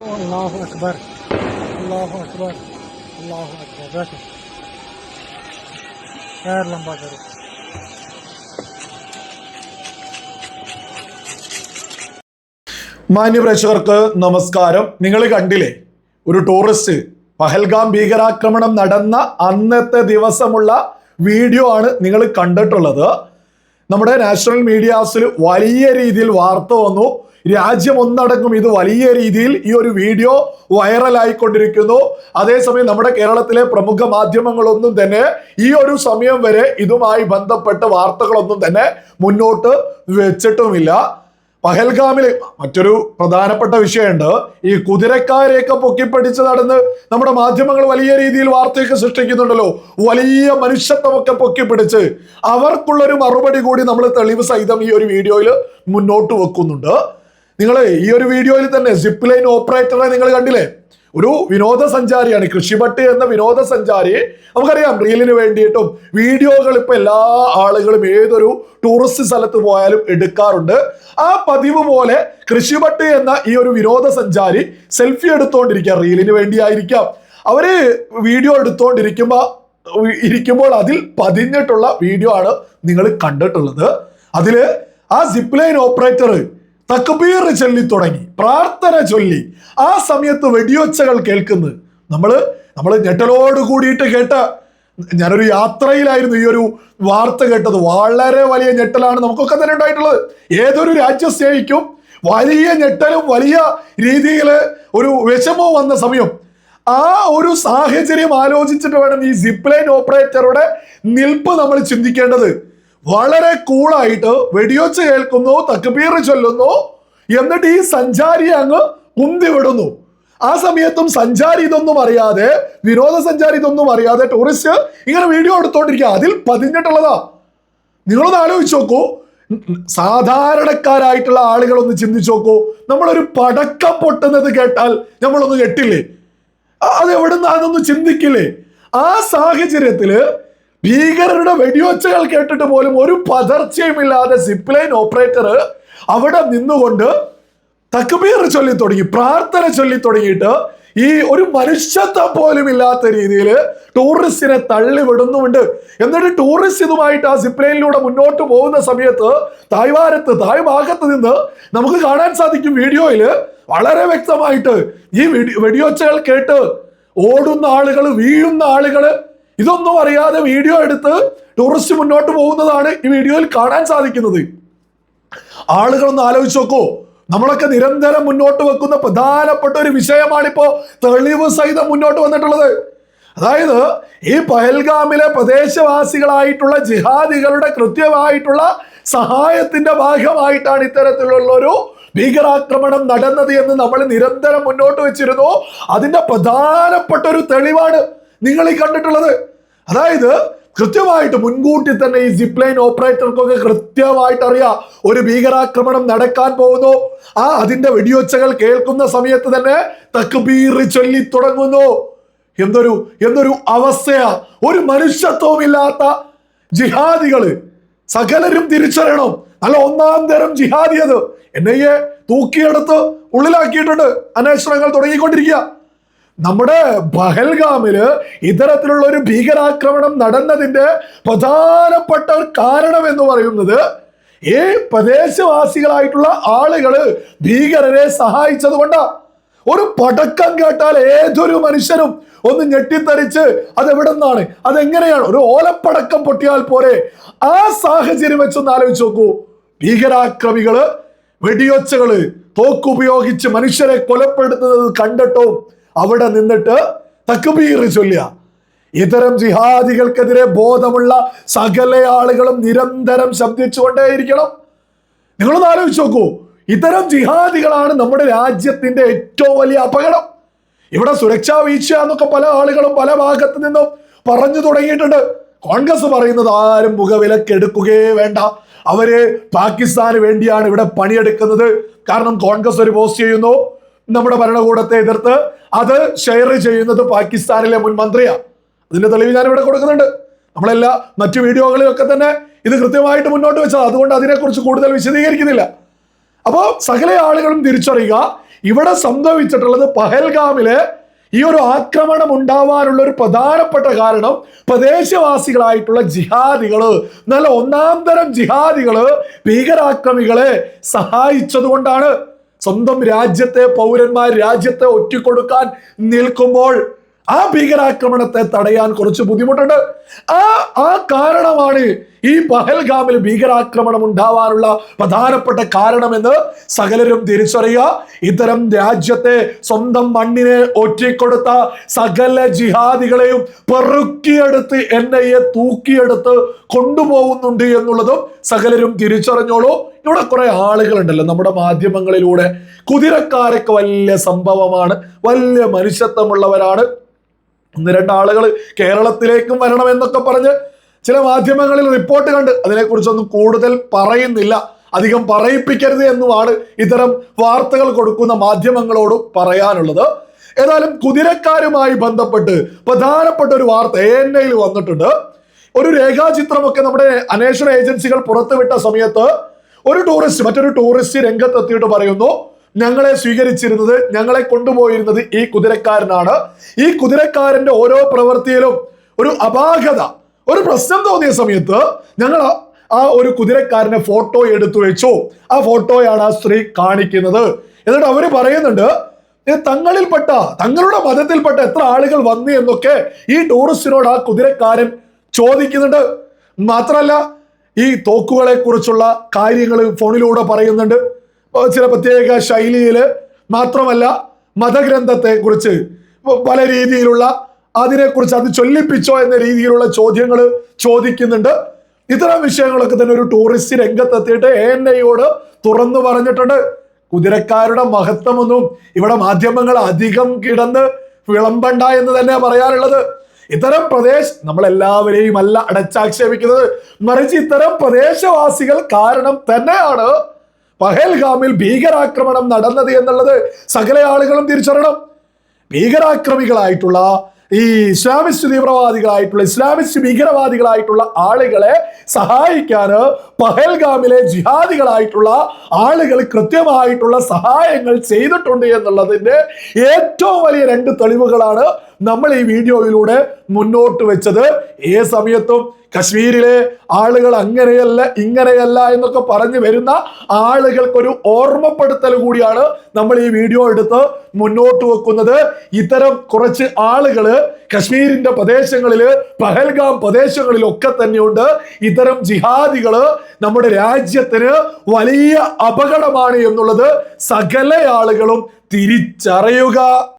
الله اكبر الله اكبر الله اكبر ركب غير لمبة جريب മാന്യപ്രേക്ഷകർക്ക് നമസ്കാരം. നിങ്ങൾ കണ്ടില്ലേ? ഒരു ടൂറിസ്റ്റ് പഹൽഗാം ഭീകരാക്രമണം നടന്ന അന്നത്തെ ദിവസമുള്ള വീഡിയോ ആണ് നിങ്ങൾ കണ്ടിട്ടുള്ളത്. നമ്മുടെ നാഷണൽ മീഡിയാസിൽ വലിയ രീതിയിൽ വാർത്ത വന്നു. രാജ്യം ഒന്നടങ്കം ഇത് വലിയ രീതിയിൽ ഈ ഒരു വീഡിയോ വൈറലായിക്കൊണ്ടിരിക്കുന്നു. അതേസമയം നമ്മുടെ കേരളത്തിലെ പ്രമുഖ മാധ്യമങ്ങളൊന്നും തന്നെ ഈ ഒരു സമയം വരെ ഇതുമായി ബന്ധപ്പെട്ട വാർത്തകളൊന്നും തന്നെ മുന്നോട്ട് വെച്ചിട്ടുമില്ല. പഹൽഗാമിൽ മറ്റൊരു പ്രധാനപ്പെട്ട വിഷയമുണ്ട്. ഈ കുതിരക്കാരെയൊക്കെ പൊക്കിപ്പിടിച്ച് നടന്ന് നമ്മുടെ മാധ്യമങ്ങൾ വലിയ രീതിയിൽ വാർത്തയൊക്കെ സൃഷ്ടിക്കുന്നുണ്ടല്ലോ. വലിയ മനുഷ്യത്വമൊക്കെ പൊക്കിപ്പിടിച്ച് അവർക്കുള്ളൊരു മറുപടി കൂടി നമ്മൾ തെളിവ് സഹിതം ഈ ഒരു വീഡിയോയിൽ മുന്നോട്ട് വെക്കുന്നുണ്ട്. നിങ്ങൾ ഈ ഒരു വീഡിയോയിൽ തന്നെ സിപ്പ് ലൈൻ ഓപ്പറേറ്ററെ നിങ്ങൾ കണ്ടില്ലേ? ഒരു വിനോദസഞ്ചാരിയാണ് കൃഷിഭട്ട് എന്ന വിനോദസഞ്ചാരി. നമുക്കറിയാം റീലിന് വേണ്ടിയിട്ടും വീഡിയോകൾ ഇപ്പൊ എല്ലാ ആളുകളും ഏതൊരു ടൂറിസ്റ്റ് സ്ഥലത്ത് പോയാലും എടുക്കാറുണ്ട്. ആ പതിവ് പോലെ കൃഷിഭട്ട് എന്ന ഈ ഒരു വിനോദസഞ്ചാരി സെൽഫി എടുത്തുകൊണ്ടിരിക്കുക റീലിന് വേണ്ടിയായിരിക്കാം. അവർ വീഡിയോ എടുത്തോണ്ടിരിക്കുമ്പോ ഇരിക്കുമ്പോൾ അതിൽ പതിഞ്ഞിട്ടുള്ള വീഡിയോ ആണ് നിങ്ങൾ കണ്ടിട്ടുള്ളത്. അതിൽ ആ സിപ്പ് ലൈൻ ഓപ്പറേറ്റർ തക്ബീർ ചൊല്ലി തുടങ്ങി പ്രാർത്ഥന ചൊല്ലി. ആ സമയത്ത് വെടിയൊച്ചകൾ കേൾക്കുന്നത് നമ്മൾ നമ്മൾ ഞെട്ടലോട് കൂടിയിട്ട് കേട്ട ഞാനൊരു യാത്രയിലായിരുന്നു ഈ ഒരു വാർത്ത കേട്ടത്. വളരെ വലിയ ഞെട്ടലാണ് നമുക്കൊക്കെ തന്നെ ഉണ്ടായിട്ടുള്ളത്. ഏതൊരു രാജ്യം സ്നേഹിക്കും വലിയ ഞെട്ടലും വലിയ രീതിയിൽ ഒരു വിഷമവും വന്ന സമയം. ആ ഒരു സാഹചര്യം ആലോചിച്ചിട്ട് വേണം ഈ സിപ്ലൈൻ ഓപ്പറേറ്ററുടെ നിൽപ്പ് നമ്മൾ ചിന്തിക്കേണ്ടത്. വളരെ കൂളായിട്ട് വെടിയൊച്ച കേൾക്കുന്നു തക്ബീർ ചൊല്ലുന്നു. എന്നിട്ട് ഈ സഞ്ചാരി അങ്ങ് കുന്തി വിടുന്നു. ആ സമയത്തും സഞ്ചാരി ഇതൊന്നും അറിയാതെ വിനോദസഞ്ചാരി ഇതൊന്നും അറിയാതെ ടൂറിസ്റ്റ് ഇങ്ങനെ വീഡിയോ എടുത്തോണ്ടിരിക്കുക. അതിൽ പതിഞ്ഞിട്ടുള്ളതാ. നിങ്ങളൊന്ന് ആലോചിച്ച് നോക്കൂ. സാധാരണക്കാരായിട്ടുള്ള ആളുകളൊന്ന് ചിന്തിച്ചു നോക്കൂ. നമ്മളൊരു പടക്കം പൊട്ടുന്നത് കേട്ടാൽ നമ്മളൊന്ന് കെട്ടില്ലേ അത് എവിടുന്ന് അതൊന്ന് ചിന്തിക്കില്ലേ? ആ സാഹചര്യത്തിൽ ഭീകരരുടെ വെടിയൊച്ചകൾ കേട്ടിട്ട് പോലും ഒരു പതർച്ചയുമില്ലാതെ സിപ്ലൈൻ ഓപ്പറേറ്റർ അവിടെ നിന്നുകൊണ്ട് തക്ബീർ ചൊല്ലി തുടങ്ങി പ്രാർത്ഥന ചൊല്ലി തുടങ്ങിയിട്ട് ഈ ഒരു മനുഷ്യത്വം പോലും ഇല്ലാത്ത രീതിയിൽ ടൂറിസ്റ്റിനെ തള്ളി വിടുന്നുമുണ്ട് എന്നിട്ട് ടൂറിസ്റ്റ് ഇതുമായിട്ട് ആ സിപ്ലൈനിലൂടെ മുന്നോട്ട് പോകുന്ന സമയത്ത് തായ്വാരത്ത് തായ് ഭാഗത്ത് നിന്ന് നമുക്ക് കാണാൻ സാധിക്കും വീഡിയോയിൽ വളരെ വ്യക്തമായിട്ട് ഈ വെടി വെടിയൊച്ചകൾ കേട്ട് ഓടുന്ന ആളുകൾ വീഴുന്ന ആളുകൾ ഇതൊന്നും അറിയാതെ വീഡിയോ എടുത്ത് ടൂറിസ്റ്റ് മുന്നോട്ട് പോകുന്നതാണ് ഈ വീഡിയോയിൽ കാണാൻ സാധിക്കുന്നത്. ആളുകളൊന്ന് ആലോചിച്ച് നോക്കൂ. നമ്മളൊക്കെ നിരന്തരം മുന്നോട്ട് വെക്കുന്ന പ്രധാനപ്പെട്ട ഒരു വിഷയമാണിപ്പോ തെളിവ് സഹിതം മുന്നോട്ട് വന്നിട്ടുള്ളത്. അതായത് ഈ പഹൽഗാമിലെ പ്രദേശവാസികളായിട്ടുള്ള ജിഹാദികളുടെ കൃത്യമായിട്ടുള്ള സഹായത്തിന്റെ ഭാഗമായിട്ടാണ് ഇത്തരത്തിലുള്ള ഒരു ഭീകരാക്രമണം നടന്നത് എന്ന് നമ്മൾ നിരന്തരം മുന്നോട്ട് വെച്ചിരുന്നു. അതിന്റെ പ്രധാനപ്പെട്ട ഒരു തെളിവാണ് നിങ്ങൾ ഈ കണ്ടിട്ടുള്ളത്. അതായത് കൃത്യമായിട്ട് മുൻകൂട്ടി തന്നെ ഈ സിപ്പ് ലൈൻ ഓപ്പറേറ്റർക്കൊക്കെ കൃത്യമായിട്ട് അറിയാം ഒരു ഭീകരാക്രമണം നടക്കാൻ പോകുന്നു. ആ അതിന്റെ വെടിയൊച്ചകൾ കേൾക്കുന്ന സമയത്ത് തന്നെ തക്ബീർ ചൊല്ലി തുടങ്ങുന്നു. എന്തൊരു എന്തൊരു അവസ്ഥയാ. ഒരു മനുഷ്യത്വമില്ലാത്ത ജിഹാദികൾ സകലരും തിരിച്ചറിയണം. അല്ല ഒന്നാം തരം ജിഹാദി അത്. തൂക്കിയെടുത്ത് ഉള്ളിലാക്കിയിട്ടുണ്ട്. അന്വേഷണങ്ങൾ തുടങ്ങിക്കൊണ്ടിരിക്കുക. നമ്മുടെ ബഹൽഗാമിൽ ഇത്തരത്തിലുള്ള ഒരു ഭീകരാക്രമണം നടന്നതിന്റെ പ്രധാനപ്പെട്ട ഒരു കാരണം എന്ന് പറയുന്നത് ഈ പ്രദേശവാസികളായിട്ടുള്ള ആളുകൾ ഭീകരരെ സഹായിച്ചത് കൊണ്ടാ. ഒരു പടക്കം കേട്ടാൽ ഏതൊരു മനുഷ്യനും ഒന്ന് ഞെട്ടിത്തരിച്ച് അത് എവിടെ നിന്നാണ് അതെങ്ങനെയാണ്? ഒരു ഓലപ്പടക്കം പൊട്ടിയാൽ പോരെ. ആ സാഹചര്യം വെച്ചൊന്ന് ആലോചിച്ച് നോക്കൂ. ഭീകരാക്രമികൾ വെടിയൊച്ചകൾ തോക്കുപയോഗിച്ച് മനുഷ്യരെ കൊലപ്പെടുത്തുന്നത് കണ്ടിട്ടും അവിടെ നിന്നിട്ട് തക്ബീർ ചൊല്ലുക. ഇത്തരം ജിഹാദികൾക്കെതിരെ ബോധമുള്ള സകല ആളുകളും നിരന്തരം ശബ്ദിച്ചുകൊണ്ടേയിരിക്കണം. നിങ്ങളൊന്ന് ആലോചിച്ച് നോക്കൂ. ഇത്തരം ജിഹാദികളാണ് നമ്മുടെ രാജ്യത്തിന്റെ ഏറ്റവും വലിയ അപകടം. ഇവിടെ സുരക്ഷാ വീഴ്ച എന്നൊക്കെ പല ആളുകളും പല ഭാഗത്ത് നിന്നും പറഞ്ഞു തുടങ്ങിയിട്ടുണ്ട്. കോൺഗ്രസ് പറയുന്നത് ആരും മുഖവിലക്കെടുക്കുകയേ വേണ്ട. അവർ പാകിസ്ഥാന് വേണ്ടിയാണ് ഇവിടെ പണിയെടുക്കുന്നത്. കാരണം കോൺഗ്രസ് ഒരു പോസ്റ്റ് ചെയ്യുന്നു. നമ്മുടെ ഭരണകൂടത്തെ എതിർത്ത് അത് ഷെയർ ചെയ്യുന്നത് പാകിസ്ഥാനിലെ മുൻ മന്ത്രിയാണ്. അതിന്റെ തെളിവ് ഞാൻ ഇവിടെ കൊടുക്കുന്നുണ്ട്. നമ്മളെല്ലാ മറ്റു വീഡിയോകളിലൊക്കെ തന്നെ ഇത് കൃത്യമായിട്ട് മുന്നോട്ട് വെച്ചത്. അതുകൊണ്ട് അതിനെക്കുറിച്ച് കൂടുതൽ വിശദീകരിക്കുന്നില്ല. അപ്പോൾ സകല ആളുകളും തിരിച്ചറിയുക ഇവിടെ സംഭവിച്ചിട്ടുള്ളത് പഹൽഗാമിലെ ഈ ഒരു ആക്രമണം ഉണ്ടാവാനുള്ള ഒരു പ്രധാനപ്പെട്ട കാരണം പ്രദേശവാസികളായിട്ടുള്ള ജിഹാദികൾ നല്ല ഒന്നാം തരം ജിഹാദികൾ ഭീകരാക്രമികളെ സഹായിച്ചതുകൊണ്ടാണ്. സ്വന്തം രാജ്യത്തെ പൗരന്മാർ രാജ്യത്തെ ഒറ്റിക്കൊടുക്കാൻ നിൽക്കുമ്പോൾ ആ ഭീകരാക്രമണത്തെ തടയാൻ കുറച്ച് ബുദ്ധിമുട്ടുണ്ട്. ആ ആ കാരണമാണ് ഈ പഹൽഗാമിൽ ഭീകരാക്രമണം ഉണ്ടാവാനുള്ള പ്രധാനപ്പെട്ട കാരണമെന്ന് സകലരും തിരിച്ചറിയുക. ഇത്തരം രാജ്യത്തെ സ്വന്തം മണ്ണിനെ ഒറ്റിക്കൊടുത്ത സകല ജിഹാദികളെയും പെറുക്കിയെടുത്ത് എൻ ഐ എ തൂക്കിയെടുത്ത് കൊണ്ടുപോകുന്നുണ്ട് എന്നുള്ളതും സകലരും തിരിച്ചറിഞ്ഞോളൂ. ഇവിടെ കുറെ ആളുകളുണ്ടല്ലോ നമ്മുടെ മാധ്യമങ്ങളിലൂടെ. കുതിരക്കാരൊക്കെ വലിയ സംഭവമാണ്. വലിയ മനുഷ്യത്വമുള്ളവരാണ്. ഒന്ന് രണ്ട് ആളുകൾ കേരളത്തിലേക്കും വരണം എന്നൊക്കെ പറഞ്ഞ് ചില മാധ്യമങ്ങളിൽ റിപ്പോർട്ട് കണ്ട് അതിനെക്കുറിച്ചൊന്നും കൂടുതൽ പറയുന്നില്ല. അധികം പറയിപ്പിക്കരുത് എന്നുമാണ് ഇത്തരം വാർത്തകൾ കൊടുക്കുന്ന മാധ്യമങ്ങളോട് പറയാനുള്ളത്. ഏതായാലും കുതിരക്കാരുമായി ബന്ധപ്പെട്ട് പ്രധാനപ്പെട്ട ഒരു വാർത്ത എ എൻ ഐയിൽ വന്നിട്ടുണ്ട്. ഒരു രേഖാചിത്രമൊക്കെ നമ്മുടെ അന്വേഷണ ഏജൻസികൾ പുറത്തുവിട്ട സമയത്ത് ഒരു ടൂറിസ്റ്റ് മറ്റൊരു ടൂറിസ്റ്റ് രംഗത്തെത്തിയിട്ട് പറയുന്നു ഞങ്ങളെ സ്വീകരിച്ചിരുന്നത് ഞങ്ങളെ കൊണ്ടുപോയിരുന്നത് ഈ കുതിരക്കാരനാണ്. ഈ കുതിരക്കാരന്റെ ഓരോ പ്രവൃത്തിയിലും ഒരു അപാകത ഒരു പ്രശ്നം തോന്നിയ സമയത്ത് ഞങ്ങൾ ആ- ഒരു കുതിരക്കാരനെ ഫോട്ടോ എടുത്തു വെച്ചു. ആ ഫോട്ടോയാണ് ആ സ്ത്രീ കാണിക്കുന്നത്. എന്നിട്ട് അവർ പറയുന്നുണ്ട് തങ്ങളിൽപ്പെട്ട തങ്ങളുടെ മതത്തിൽപ്പെട്ട എത്ര ആളുകൾ വന്നു എന്നൊക്കെ ഈ ടൂറിസ്റ്റിനോട് ആ കുതിരക്കാരൻ ചോദിക്കുന്നുണ്ട്. മാത്രമല്ല ഈ തോക്കുകളെ കുറിച്ചുള്ള കാര്യങ്ങൾ ഫോണിലൂടെ പറയുന്നുണ്ട്. ചില പ്രത്യേക ശൈലിയിൽ മാത്രമല്ല മതഗ്രന്ഥത്തെ കുറിച്ച് പല രീതിയിലുള്ള അതിനെക്കുറിച്ച് അത് ചൊല്ലിപ്പിച്ചോ എന്ന രീതിയിലുള്ള ചോദ്യങ്ങൾ ചോദിക്കുന്നുണ്ട്. ഇത്തരം വിഷയങ്ങളൊക്കെ തന്നെ ഒരു ടൂറിസ്റ്റ് രംഗത്തെത്തിയിട്ട് എ എൻ ഐയോട് തുറന്നു പറഞ്ഞിട്ടുണ്ട്. കുതിരക്കാരുടെ മഹത്വമൊന്നും ഇവിടെ മാധ്യമങ്ങൾ അധികം കിടന്ന് വിളമ്പണ്ട എന്ന് തന്നെ പറയാനുള്ളത്. ഇത്തരം പ്രദേശ നമ്മളെല്ലാവരെയും അല്ല അടച്ചാക്ഷേപിക്കുന്നത്. മറിച്ച് ഇത്തരം പ്രദേശവാസികൾ കാരണം തന്നെയാണ് പഹൽഗാമിൽ ഭീകരാക്രമണം നടന്നത് എന്നുള്ളത് സകല ആളുകളും തിരിച്ചറിയണം. ഭീകരാക്രമികളായിട്ടുള്ള ഈ ഇസ്ലാമിസ്റ്റ് തീവ്രവാദികളായിട്ടുള്ള ഇസ്ലാമിസ്റ്റ് ഭീകരവാദികളായിട്ടുള്ള ആളുകളെ സഹായിക്കാൻ പഹൽഗാമിലെ ജിഹാദികളായിട്ടുള്ള ആളുകൾ കൃത്യമായിട്ടുള്ള സഹായങ്ങൾ ചെയ്തിട്ടുണ്ട് എന്നുള്ളതിന്റെ ഏറ്റവും വലിയ രണ്ട് തെളിവുകളാണ് നമ്മൾ ഈ വീഡിയോയിലൂടെ മുന്നോട്ട് വെച്ചത്. ഏ സമയത്തും കശ്മീരിലെ ആളുകൾ അങ്ങനെയല്ല ഇങ്ങനെയല്ല എന്നൊക്കെ പറഞ്ഞു വരുന്ന ആളുകൾക്കൊരു ഓർമ്മപ്പെടുത്തൽ കൂടിയാണ് നമ്മൾ ഈ വീഡിയോ എടുത്ത് മുന്നോട്ട് വെക്കുന്നത്. ഇത്തരം കുറച്ച് ആളുകൾ കശ്മീരിന്റെ പ്രദേശങ്ങളിൽ പഹൽഗാം പ്രദേശങ്ങളിലൊക്കെ തന്നെയുണ്ട്. ഇത്തരം ജിഹാദികൾ നമ്മുടെ രാജ്യത്തിന് വലിയ അപകടമാണ് എന്നുള്ളത് സകല ആളുകളും തിരിച്ചറിയുക.